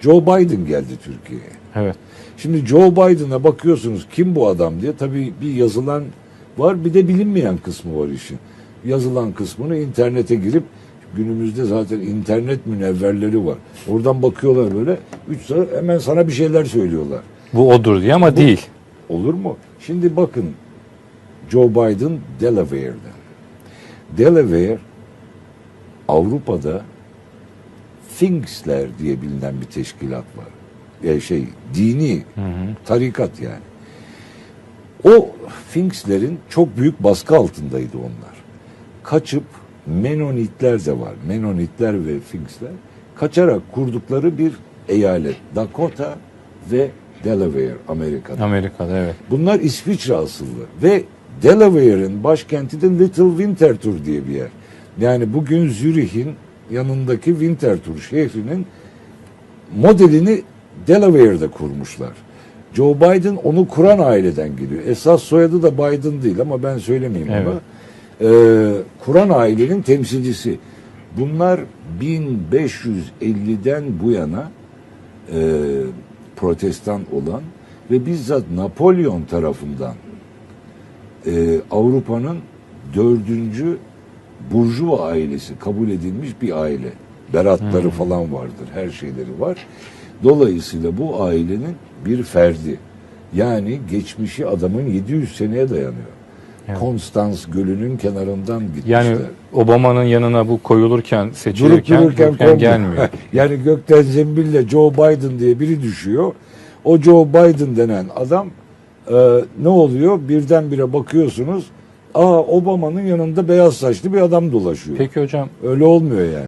Joe Biden geldi Türkiye'ye. Evet. Şimdi Joe Biden'a bakıyorsunuz kim bu adam diye tabii bir yazılan var bir de bilinmeyen kısmı var işin. Yazılan kısmını internete girip günümüzde zaten internet münevverleri var. Oradan bakıyorlar böyle 3 sıra hemen sana bir şeyler söylüyorlar. Bu odur diye ama değil. Olur mu? Şimdi bakın Joe Biden Delaware'den. Delaware Avrupa'da Finksler diye bilinen bir teşkilat var. E şey dini tarikat yani. O Finkslerin çok büyük baskı altındaydı onlar. Kaçıp Menonitler de var. Menonitler ve Finksler kaçarak kurdukları bir eyalet. Dakota ve Delaware Amerika'da. Amerika'da evet. Bunlar İsviçre asıllı ve Delaware'in başkenti de Little Winterthur diye bir yer. Yani bugün Zürih'in yanındaki Winterthur şehrinin modelini Delaware'de kurmuşlar. Joe Biden onu kuran aileden geliyor. Esas soyadı da Biden değil ama ben söylemeyeyim Evet. ama. Ee, kuran ailenin temsilcisi. Bunlar 1550'den bu yana e, protestan olan ve bizzat Napolyon tarafından e, Avrupa'nın dördüncü burjuva ailesi kabul edilmiş bir aile. Beratları falan vardır, her şeyleri var. Dolayısıyla bu ailenin bir ferdi. Yani geçmişi adamın 700 seneye dayanıyor. Konstans Gölü'nün kenarından gitmişler. Yani Obama'nın yanına bu koyulurken, Durup seçilirken, dururken dururken konmuyor. gelmiyor. yani gökten zembille Joe Biden diye biri düşüyor. O Joe Biden denen adam e, ne oluyor? Birdenbire bakıyorsunuz. Aa Obama'nın yanında beyaz saçlı bir adam dolaşıyor. Peki hocam Öyle olmuyor yani.